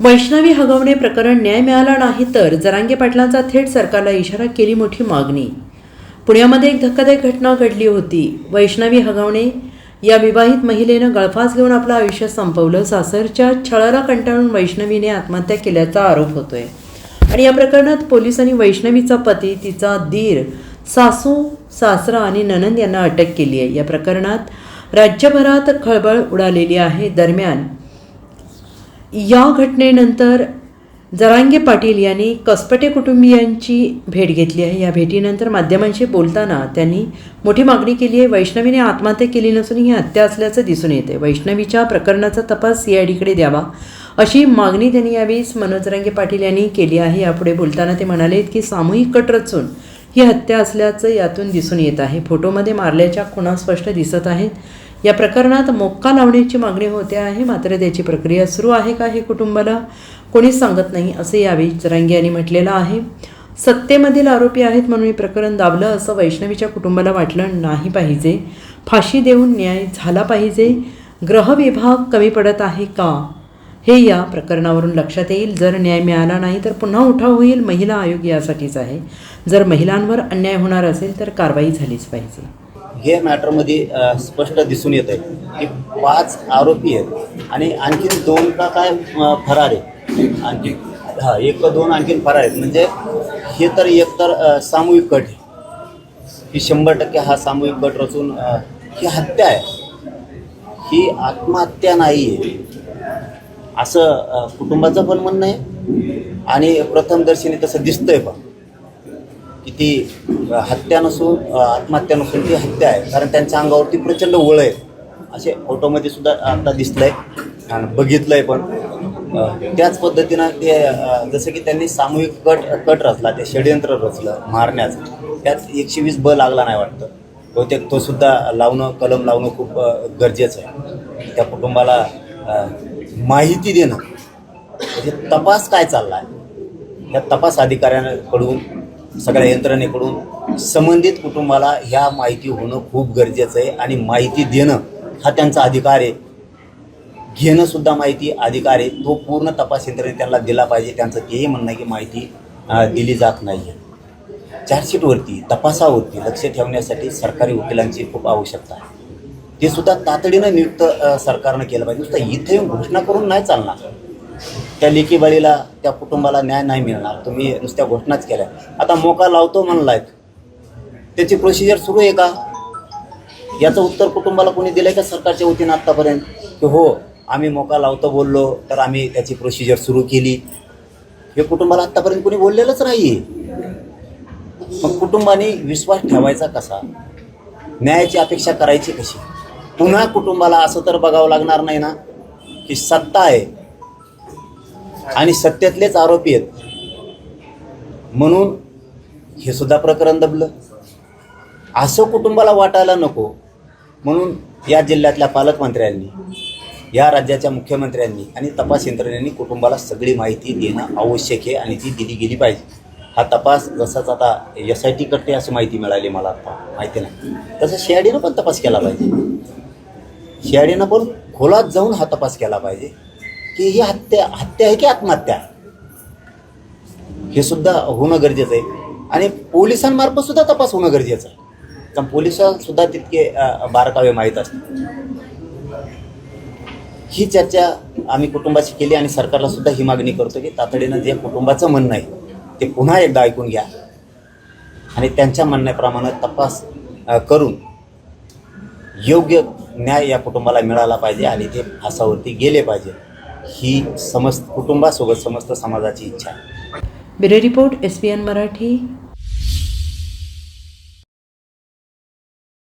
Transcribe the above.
वैष्णवी हगवणे प्रकरण न्याय मिळाला नाही तर जरांगे पाटलांचा थेट सरकारला इशारा केली मोठी मागणी. पुण्यामध्ये एक धक्कादायक घटना घडली होती. वैष्णवी हगवणे या विवाहित महिलेनं गळफास घेऊन आपलं आयुष्य संपवलं. सासरच्या छळाला कंटाळून वैष्णवीने आत्महत्या केल्याचा आरोप होतोय. आणि या प्रकरणात पोलिसांनी वैष्णवीचा पती तिचा दीर सासू सासरा आणि ननंद यांना अटक केली आहे या प्रकरणात राज्यभरात खळबळ उडालेली आहे. दरम्यान या घटनेनंतर जरांगे पाटील यांनी कसपटे कुटुंबियांची भेट घेतली आहे. या भेटीनंतर माध्यमांशी बोलताना त्यांनी मोठी मागणी केली आहे. वैष्णवीने आत्महत्या केली नसून ही हत्या असल्याचं दिसून येते. वैष्णवीच्या प्रकरणाचा तपास सीआयडीकडे द्यावा अशी मागणी त्यांनी यावेळी मनोज जरांगे पाटील यांनी केली आहे. यापुढे बोलताना ते म्हणाले की सामूहिक कट रचून ही हत्या असल्याचं यातून दिसून येत आहे. फोटोमध्ये मारल्याच्या खुणा स्पष्ट दिसत आहेत. या प्रकरणात मोक्का लावण्याची मागणी होते आहे. मात्र त्याची प्रक्रिया सुरू आहे का हे कुटुंबाला कोणीच सांगत नाही असे यावेळी जरांगे यांनी म्हटलेलं आहे. सत्तेमधील आरोपी आहेत म्हणून हे प्रकरण दाबलं असं वैष्णवीच्या कुटुंबाला वाटलं नाही पाहिजे. फाशी देऊन न्याय झाला पाहिजे. ग्रहविभाग कमी पडत आहे का? हे या प्रकरणावरून लक्षात येईल. जर न्याय मिळाला नाही तर पुन्हा उठाव होईल. महिला आयोग यासाठीच आहे. जर महिलांवर अन्याय होणार असेल तर कारवाई झालीच पाहिजे. हे मॅटरमध्ये स्पष्ट दिसून येत आहे की पाच आरोपी आहेत आणि आणखीन दोन का काय फरार आहे आणखी हा एक का दोन आणखीन फरार आहेत. म्हणजे हे तर एकतर सामूहिक कट आहे. की शंभर टक्के हा सामूहिक कट रचून ही हत्या आहे. ही आत्महत्या नाही आहे. असं कुटुंबाचं पण म्हणणं आहे आणि प्रथमदर्शनी तसं दिसतंय पण. की ती हत्या नसून आत्महत्या नसून ती हत्या आहे. कारण त्यांच्या अंगावरती प्रचंड ओळ आहे. असे फोटोमध्ये सुद्धा आता दिसलंय आणि बघितलंय पण. त्याच पद्धतीनं ते जसं की त्यांनी सामूहिक कट कट रचला ते षडयंत्र रचलं मारण्याचं. त्यात एकशे वीस ब लागला नाही वाटतं. बहुतेक तो सुद्धा लावणं कलम लावणं खूप गरजेचं आहे. त्या कुटुंबाला माहिती देणं. म्हणजे तपास काय चालला आहे त्या तपास अधिकाऱ्यांकडून सगळ्या यंत्रणेकडून संबंधित कुटुंबाला ह्या माहिती होणं खूप गरजेचं आहे आणि माहिती देणं हा त्यांचा अधिकार आहे. घेणंसुद्धा माहिती अधिकार आहे. तो पूर्ण तपास यंत्रणेने त्यांना दिला पाहिजे. त्यांचं तेही म्हणणं आहे की माहिती दिली जात नाही आहे चार्जशीटवरती तपासावरती लक्ष ठेवण्यासाठी सरकारी वकिलांची खूप आवश्यकता आहे. ते सुद्धा तातडीनं नियुक्त सरकारनं केलं पाहिजे. नुसतं इथे घोषणा करून नाही चालणार. त्या लेकी बळीला त्या कुटुंबाला न्याय नाही मिळणार. तुम्ही नुसत्या घोषणाच केल्या. आता मोका लावतो म्हणलाय. त्याची प्रोसिजर सुरू आहे का? याचं उत्तर कुटुंबाला कोणी दिलंय का सरकारच्या वतीनं आत्तापर्यंत की हो आम्ही मोका लावतो बोललो तर आम्ही त्याची प्रोसिजर सुरू केली. हे कुटुंबाला आत्तापर्यंत कोणी बोललेलंच नाही मग कुटुंबाने विश्वास ठेवायचा कसा? न्यायाची अपेक्षा करायची कशी? पुन्हा कुटुंबाला असं तर बघावं लागणार नाही ना? की सत्ता आहे. आणि सत्यातलेच आरोपी आहेत. म्हणून हे सुद्धा प्रकरण दबलं. असं कुटुंबाला वाटायला नको. म्हणून या जिल्ह्यातल्या पालकमंत्र्यांनी या राज्याच्या मुख्यमंत्र्यांनी आणि तपास यंत्रणेने कुटुंबाला सगळी माहिती देणं आवश्यक आहे आणि ती दिली गेली पाहिजे. हा तपास जसाच आता एस आय टी कटते अशी माहिती मिळाली मला आता. माहिती नाही. तसं शेआडीनं पण तपास केला पाहिजे. शेआडीनं पण खोलात जाऊन हा तपास केला पाहिजे. की ही हत्या हत्या आहे की आत्महत्या? हे सुद्धा होणं गरजेचं आहे. आणि पोलिसांमार्फत सुद्धा तपास होणं गरजेचं आहे. कारण पोलिसांना सुद्धा तितके बारकावे माहीत असतात. ही चर्चा आम्ही कुटुंबाशी केली आणि सरकारला सुद्धा ही मागणी करतो की तातडीनं जे कुटुंबाचं म्हणणं आहे ते पुन्हा एकदा ऐकून घ्या. आणि त्यांच्या म्हणण्याप्रमाणे तपास करून योग्य न्याय या कुटुंबाला मिळाला पाहिजे आणि ते फासावरती गेले पाहिजे. ही समस्त कुटुंबासोबत समस्त समाजाची इच्छा आहे. Bureau report S P N Marathi.